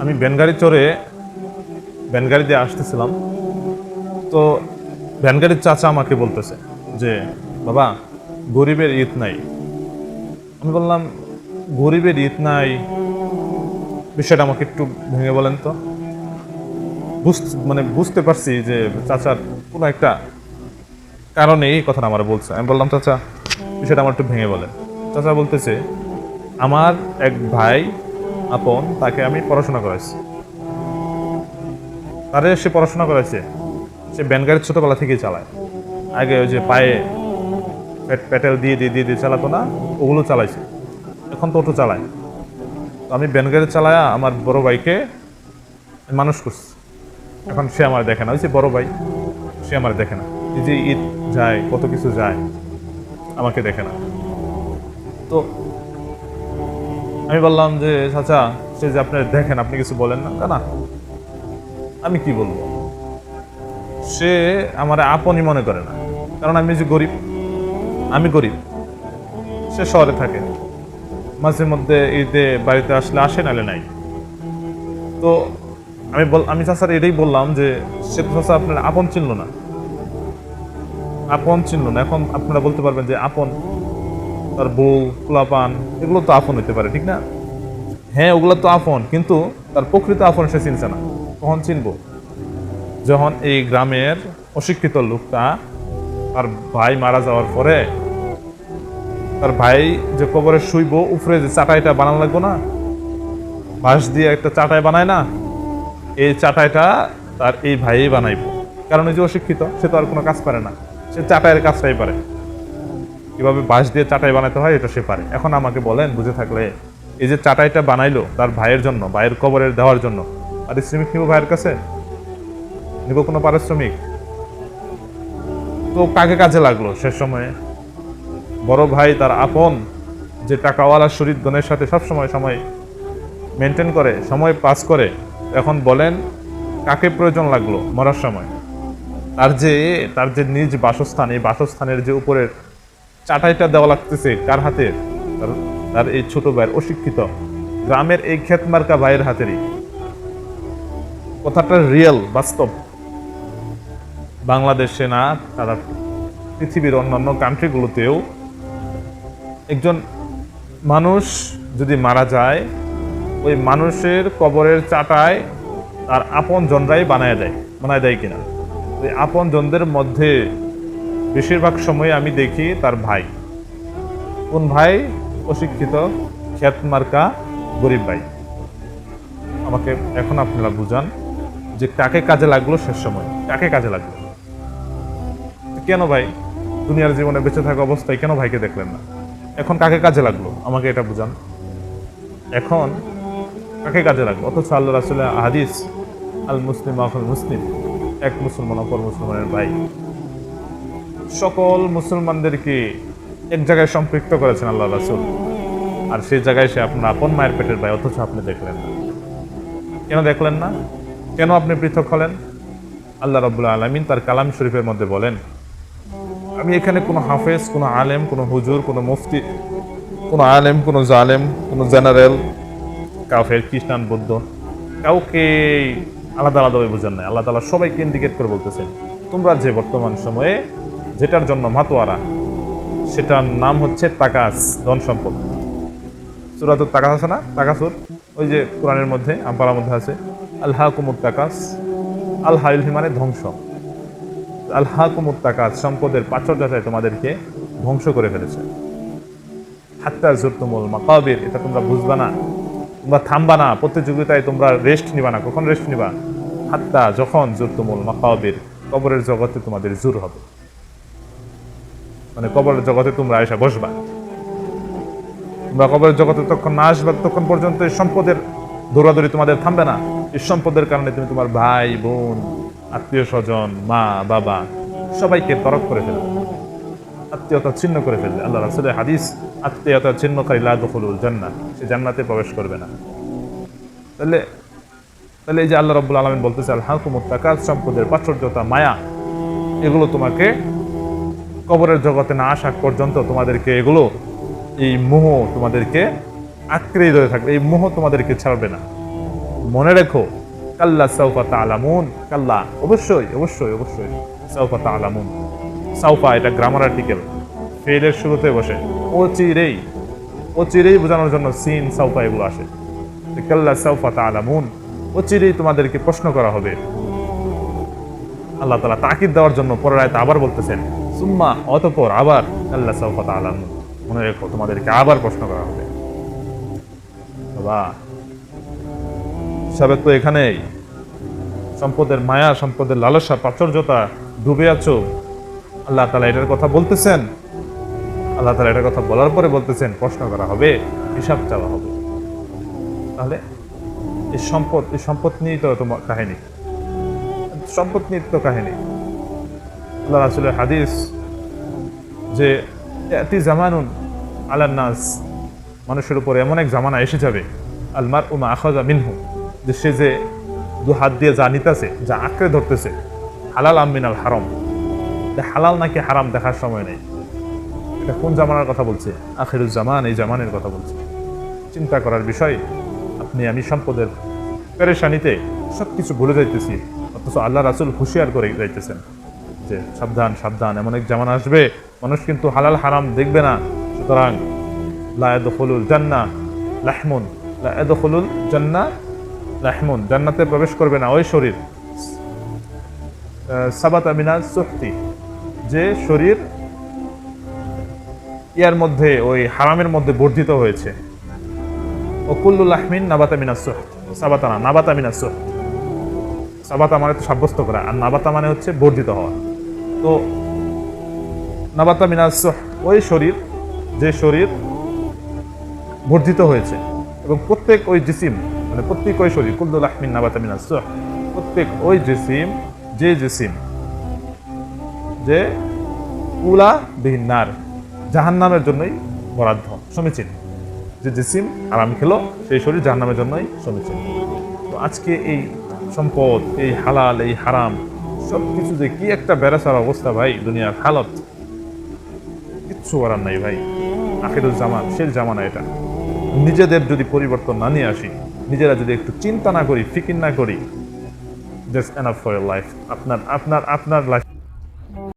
আমি ব্যানগাড়ি চড়ে ভ্যানগাড়ি দিয়ে আসতেছিলাম। তো ভ্যানগাড়ির চাচা আমাকে বলতেছে যে, বাবা, গরিবের ঈদ নাই। আমি বললাম, গরিবের ঈদ নাই? বিষয়টা আমাকে একটু ভেঙে বলেন তো। বুঝতে মানে বুঝতে পারছি যে চাচার কোনো একটা কারণে এই কথাটা আমার বলছে। আমি বললাম, চাচা, বিষয়টা আমার একটু ভেঙে বলেন। চাচা বলতেছে, আমার এক ভাই আপন, তাকে আমি পড়াশোনা করাইছি। তারে সে পড়াশোনা করেছে সে ব্যানগাড়ি ছোটবেলা থেকেই চালায়। আগে ওই যে পায়ে পেট- পেটেল দিয়ে দিয়ে দিয়ে দিয়ে চালাতো না, ওগুলো চালাইছে। এখন তো অটো চালায়। তো আমি ব্যানগাড়ি চালায়া আমার বড় ভাইকে মানুষ করছি। এখন সে আমার দেখে না। ওই যে বড় ভাই, সে আমার দেখে না। এই যে ঈদ যায়, কত কিছু যায়, আমাকে দেখে না। তো আমি বললাম যে চাচা সে যে আপনি দেখেন আপনি কিছু বলেন না "না, না? আমি কি বলব? সে আমার আপনই মনে করে না। কারণ আমি যে গরিব আমি গরিব। সে শহরে থাকে। মাঝে মধ্যে ঈদে বাড়িতে আসলে আসে নালে নাই। তো আমি বল আমি চাচার এটাই বললাম যে সে তো চাচা আপনার আপন চিনল না। আপন চিনল না। এখন আপনারা বলতে পারবেন যে আপন। তার বউ, কুলাপান, এগুলো তো আপন হতে পারে, ঠিক না? হ্যাঁ ওগুলো তো আপন কিন্তু তার প্রকৃত আপন সে চিনছে না। কখন চিনবো? যখন এই গ্রামের অশিক্ষিত লোকটা তার ভাই মারা যাওয়ার পরে তার ভাই যে কবরে শুইব, উপরে যে চাটাইটা বানানো লাগবো না, বাঁশ দিয়ে একটা চাটাই বানায় না, এই চাটাইটা তার এই ভাইই বানাইবো। কারণ এই যে অশিক্ষিত, সে তো আর কোনো কাজ পারে না। সে চাটাইয়ের কাজটাই পারে। কীভাবে বাঁশ দিয়ে চাটাই বানাতে হয়, এটা সে পারে। এখন আমাকে বলেন, বুঝে থাকলে, এই যে চাটাইটা বানাইলো তার ভাইয়ের জন্য, ভাইয়ের কবরের দেওয়ার জন্য পারিশ্রমিক নিব ভাইয়ের কাছে? নিব কোনো পারিশ্রমিক? তো কাকে কাজে লাগল? সে সময়ে বড় ভাই তার আপন যে টাকাওয়ালা শরীর গণের সাথে সব সময় সময় মেনটেন করে, সময় পাস করে, এখন বলেন কাকে প্রয়োজন লাগল মরার সময়? তার যে তার যে নিজ বাসস্থান, এই বাসস্থানের যে উপরের চাটাইটা দেওয়া লাগতেছে কার হাতে? তার এই ছোট ভাইয়ের অশিক্ষিত। গ্রামের এই ক্ষেতমার্কা ভাইয়ের হাতেরই। কথাটা রিয়েল বাস্তব। বাংলাদেশে না তারা পৃথিবীর অন্যান্য কান্ট্রিগুলোতেও একজন মানুষ যদি মারা যায়, ওই মানুষের কবরের চাটায় তার আপন জনরাই বানায় দেয় বানায় দেয় কিনা? ওই আপন জনদের মধ্যে বেশিরভাগ সময় আমি দেখি তার ভাই। কোন ভাই? অশিক্ষিত খ্যাত মার্কা গরিব ভাই। আমাকে এখন আপনারা বুঝান যে কাকে কাজে লাগল শেষ সময়। কাকে কাজে লাগল? কেন ভাই? দুনিয়ার জীবনে বেঁচে থাকা অবস্থায় কেন ভাইকে দেখলেন না? এখন কাকে কাজে লাগল? আমাকে এটা বুঝান। এখন কাকে কাজে লাগল? অথচ আল্লাহ রাসুল্লাহ হাদিস আল মুসলিম আফল মুসলিম এক মুসলমান অপর মুসলমানের ভাই। সকল মুসলমানদেরকে এক জায়গায় সম্পৃক্ত করেছেন আল্লাহ রাসুল। আর সেই জায়গায় সে আপনার আপন মায়ের পেটের ভাই, অথচ আপনি দেখলেন না। কেন দেখলেন না? কেন আপনি পৃথক হলেন? আল্লাহ রবুল্লা আলমিন তার কালাম শরীফের মধ্যে বলেন, আমি এখানে কোনো হাফেজ, কোনো আলেম, কোনো হুজুর, কোনো মুফতি, কোনো আলেম, কোনো জালেম, কোনো জেনারেল, কাফের, খ্রিস্টান, বৌদ্ধ, কাউকে আলাদা আলাদাভাবে বোঝান নাই। আল্লাহ তালা সবাইকে ইন্ডিকেট করে বলতেছেন, তোমরা যে বর্তমান সময়ে যেটার জন্য মাতোয়ারা, সেটার নাম হচ্ছে তাকাস, ধন সম্পদ। সুরাত তাকাস আছে না? তাকাসুর? ওই যে কোরআনের মধ্যে আম্পারার মধ্যে আছে আল্লাহ কুমুর তাকাস আল হাইল মানে ধ্বংস। আল্লাহ কুমুর তাকাস, সম্পদের প্রাচুর্যতায় তোমাদেরকে ধ্বংস করে ফেলেছে। হাত্তা জুরতুমুল মাকাবির, এটা তোমরা বুঝবা না, তোমরা থামবা না, প্রতিযোগিতায় তোমরা রেস্ট নিবা না। কখন রেস্ট নিবা? হাত্তা যখন জুরতুমুল মাকাবির, কবরের জগতে তোমাদের জোর হবে। মানে কবরের জগতে তোমরা এসে বসবা। তোমরা কবরের জগতে তখন না আসবে তখন পর্যন্ত এই সম্পদের দৌড়াদৌড়ি তোমাদের থামবে না। এই সম্পদের কারণে তুমি তোমার ভাই, বোন, আত্মীয় স্বজন, মা, বাবা, সবাইকে তরক করে ফেলবে আত্মীয়তা ছিন্ন করে ফেলবে। আল্লাহ রাসুলের হাদিস, আত্মীয়তা ছিন্নকারী লা দখলুল জান্নাত সে জান্নাতে প্রবেশ করবে না। তাহলে তাহলে এই যে আল্লাহ রব্বুল আলমিন বলতেছে, আল হাকুমত তাকাত সম্পদের প্রাচুর্যতা, মায়া, এগুলো তোমাকে কবরের জগতে না আসা পর্যন্ত তোমাদেরকে এগুলো, এই মোহ তোমাদেরকে আঁকড়েই ধরে থাকবে, এই মোহ তোমাদেরকে ছাড়বে না। মনে রেখো, কাল্লা সাউফা আলামুন কাল্লা, অবশ্যই অবশ্যই অবশ্যই, সাউফা আলামুন সাউফা এটা গ্রামার আর্টিকেল ফেলের শুরুতে বসে। ও চিরেই ও চিরেই বোঝানোর জন্য সিন, সাউফা এগুলো আসে। কাল্লা সাউফা তালামুন ও চিরেই তোমাদেরকে প্রশ্ন করা হবে। আল্লাহ তালা তাকিদ দেওয়ার জন্য পরের আয়তে আবার বলতেছেন সুম্মা অতপর আবার আল্লাহ সাউফা তালামুন মনে রেখো, তোমাদেরকে আবার প্রশ্ন করা হবে। বাবা, হিসাবে তো এখানেই। সম্পদের মায়া, সম্পদের লালসা, প্রাচুর্যতা ডুবে আছো। আল্লাহ তালা এটার কথা বলতেছেন। আল্লাহ তালা এটার কথা বলার পরে বলতেছেন, প্রশ্ন করা হবে, হিসাব চাওয়া হবে। তাহলে এই সম্পদ এই সম্পদ নিয়েই তো তোমার কাহিনী। সম্পদ নিয়ে তো কাহিনী। আল্লাহ রাসুলের হাদিস যে এতি জামানুন আলান্নাস মানুষের উপর এমন এক জামানা এসে যাবে আলমার উমা আখাজা মিনহু, যে সে যে দু হাত দিয়ে যা নিতেছে, যা আঁকড়ে ধরতেছে, হালাল আমিনাল হারাম। হালাল নাকি হারাম দেখার সময় নেই। এটা কোন জামানার কথা বলছে? আখিরুজ জামান, এই জামানের কথা বলছে। চিন্তা করার বিষয়, আপনি আমি সম্পদের পেরেশানিতে সব কিছু ভুলে যাইতেছি, অথচ আল্লাহ রাসুল হুঁশিয়ার করে যাইতেছেন। যে সাবধান সাবধান। এমন এক জামান আসবে, মানুষ কিন্তু হালাল, হারাম দেখবে না। সুতরাং লায়দ হলুল জান্না লাহমুন। হলুল জান্না লাহমুন। জান্নাতে প্রবেশ করবে না, ওই শরীর। সাবাত আমিনা সুহতি। যে শরীর ইয়ার মধ্যে, ওই হারামের মধ্যে বর্ধিত হয়েছে। ও কুল্লুল আহমিন নাবাতা মিনা সুহত। সাবাতা না, নাবাতা মিনা সাবাতা মানে তো সাব্যস্ত করা। আর নাবাতা মানে হচ্ছে বর্ধিত হওয়া। তো নাবাতা মিনা সুহ, ওই শরীর, যে শরীর বর্ধিত হয়েছে এবং প্রত্যেক ওই জিসিম মানে প্রত্যেক ওই শরীর কুল্লুল আহমিন নাবাতা মিনা সুহ, প্রত্যেক ওই জিসিম, যে জিসিম, যে উলা বিহিন্নার জাহান্নামের জন্যই বরাদ্দ, সমীচীন। যে জিসিম আরাম খেলো, সেই শরীর জাহান্নামের জন্যই সমীচীন। তো আজকে এই সম্পদ, এই হালাল, এই হারাম সব কিছু যে কি একটা বেড়াচার অবস্থা ভাই দুনিয়ার হালত। কিচ্ছু করার নাই ভাই। আখিরুল জামান, শেষ জামানা এটা। নিজেদের যদি পরিবর্তন না নিয়ে আসি, নিজেরা যদি একটু চিন্তা না করি, ফিকির না করি দ্যাটস এনাফ ফর লাইফ আপনার আপনার আপনার লাইফ